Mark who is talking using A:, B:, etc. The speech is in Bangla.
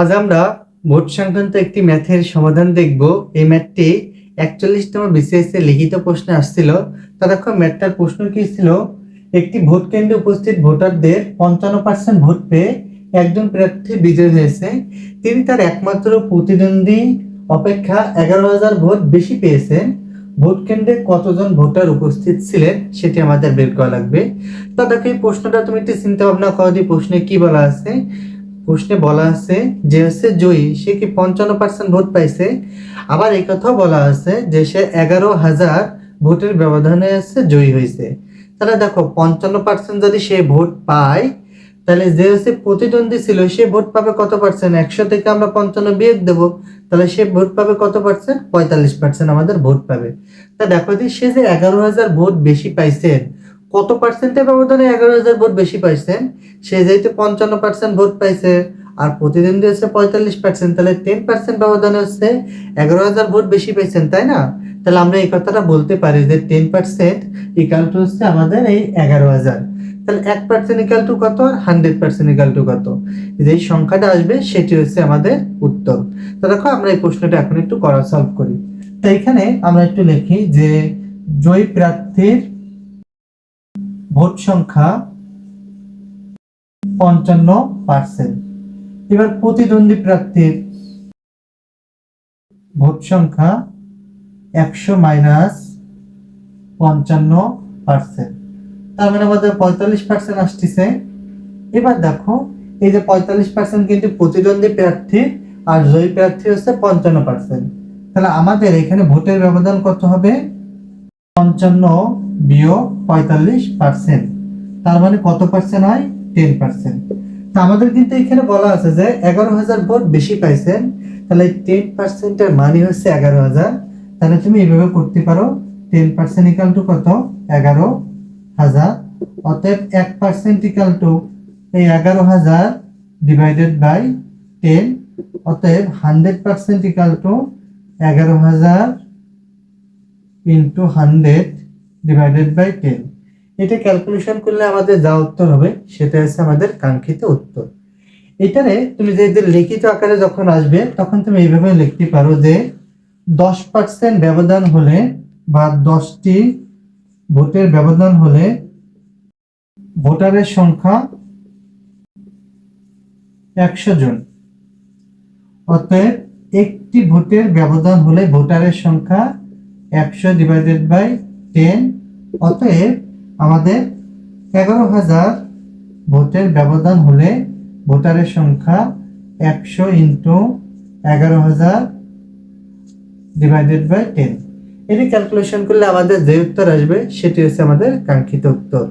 A: আজ আমরা ভোট সংক্রান্ত একটি ম্যাথের সমাধান দেখব। এই ম্যাথটি একচল্লিশতম বিসিএস এর লিখিত প্রশ্নে আসছিল। তা দেখো ম্যাথটার প্রশ্ন কি ছিল? একটি ভোট কেন্দ্রে উপস্থিত ভোটারদের পঞ্চান্ন পার্সেন্ট ভোট পেয়ে একজন প্রার্থী বিজয়ী হয়েছে। তিনি তার একমাত্র প্রতিদ্বন্দ্বী অপেক্ষা এগারো হাজার ভোট বেশি পেয়েছেন। ভোট কেন্দ্রে কতজন ভোটার উপস্থিত ছিলেন সেটি আমাদের বের করা লাগবে। তা দেখো এই প্রশ্নটা তুমি একটু চিন্তা ভাবনা করো যে প্রশ্নে কি বলা আছে। প্রশ্নে বলা আছে যে হচ্ছে জয়ী, সে কি পঞ্চান্ন পার্সেন্ট ভোট পাইছে? আবার এই কথাও বলা আছে যে সে এগারো হাজার ভোটের ব্যবধানে আছে জয়ী হয়েছে তাহলে দেখো, পঞ্চান্ন পার্সেন্ট যদি সে ভোট পায়, তাহলে যে হচ্ছে প্রতিদ্বন্দ্বী ছিল, সে ভোট পাবে কত পার্সেন্ট একশো থেকে আমরা পঞ্চান্ন বিয়োগ দেবো, তাহলে সে ভোট পাবে কত পার্সেন্ট পঁয়তাল্লিশ পার্সেন্ট আমাদের ভোট পাবে। তা দেখো যে সে যে এগারো হাজার ভোট বেশি পাইছেন কত পার্সেন্টের ব্যবধানে এগারো হাজার ভোট বেশি পাইছেন সে যেহেতু পঞ্চান্ন পার্সেন্ট ভোট পাইছে, আর প্রতিদ্বন্দ্বী হচ্ছে পঁয়তাল্লিশ পার্সেন্ট তাহলে টেন পার্সেন্ট ব্যবধানে হচ্ছে এগারো হাজার ভোট বেশি পাইছেন, তাই না? তাহলে আমরা এই কথাটা বলতে পারি যে টেন পার্সেন্ট ইকাল টু হচ্ছে আমাদের এই এগারো হাজার। তাহলে এক পার্সেন্ট ইকাল টু কত? আর হান্ড্রেড পার্সেন্ট ইকাল টু কত? যে সংখ্যাটা আসবে, সেটি হচ্ছে আমাদের উত্তর। তো দেখো, আমরা এই প্রশ্নটা এখন একটু করা সলভ করি। তো এখানে আমরা একটু লিখি যে জয়ী প্রার্থীর ভোট সংখ্যা পঞ্চান্ন পার্সেন্ট। এবার প্রতিদ্বন্দ্বী প্রার্থীর ভোট সংখ্যা একশো মাইনাস পঞ্চান্ন পার্সেন্ট। তার মানে আমাদের পঁয়তাল্লিশ পার্সেন্ট আসতেছে। এবার দেখো, এই যে পঁয়তাল্লিশ পার্সেন্ট কিন্তু প্রতিদ্বন্দ্বী প্রার্থী আর জয়ী প্রার্থী হচ্ছে পঞ্চান্ন পার্সেন্ট। তাহলে আমাদের এখানে ভোটের ব্যবধান কত হবে? পঞ্চান্ন বিয়োগ পঁয়তাল্লিশ পার্সেন্ট তার মানে কত পার্সেন্ট হয়? টেন পার্সেন্ট তা আমাদের কিন্তু এখানে বলা আছে যে এগারো হাজার ভোট বেশি পাইছেন, তাহলে টেন পার্সেন্টের মানে হচ্ছে এগারো হাজার। তাহলে তুমি এইভাবে করতে পারো টেন পার্সেন্ট ইকাল টু কত? এগারো হাজার। অতএব এক পার্সেন্ট ইকাল টু এই এগারো হাজার ডিভাইডেড বাই টেন অতএব হান্ড্রেড পার্সেন্ট ইকাল টু এগারো হাজার into hundred divided by ten এটা ক্যালকুলেশন করলে আমাদের যা উত্তর হবে, সেটা হচ্ছে আমাদের কাঙ্ক্ষিত উত্তর। এটারে তুমি যে যে লিখিত আকারে যখন আসবে, তখন তুমি এইভাবে লিখতে পারো যে দশ পার্সেন্ট ব্যবধান হলে বা দশটি ভোটের ব্যবধান হলে ভোটারের সংখ্যা একশো জন। অতএব একটি ভোটের ব্যবধান হলে ভোটারের সংখ্যা একশো ডিভাইডেড বাই টেন অতএব আমাদের এগারো হাজার ভোটের ব্যবধান হলে ভোটারের সংখ্যা একশো ইন্টু এগারো হাজার ডিভাইডেড বাই টেন এটি ক্যালকুলেশন করলে আমাদের যে উত্তর আসবে, সেটি হচ্ছে আমাদের কাঙ্ক্ষিত উত্তর।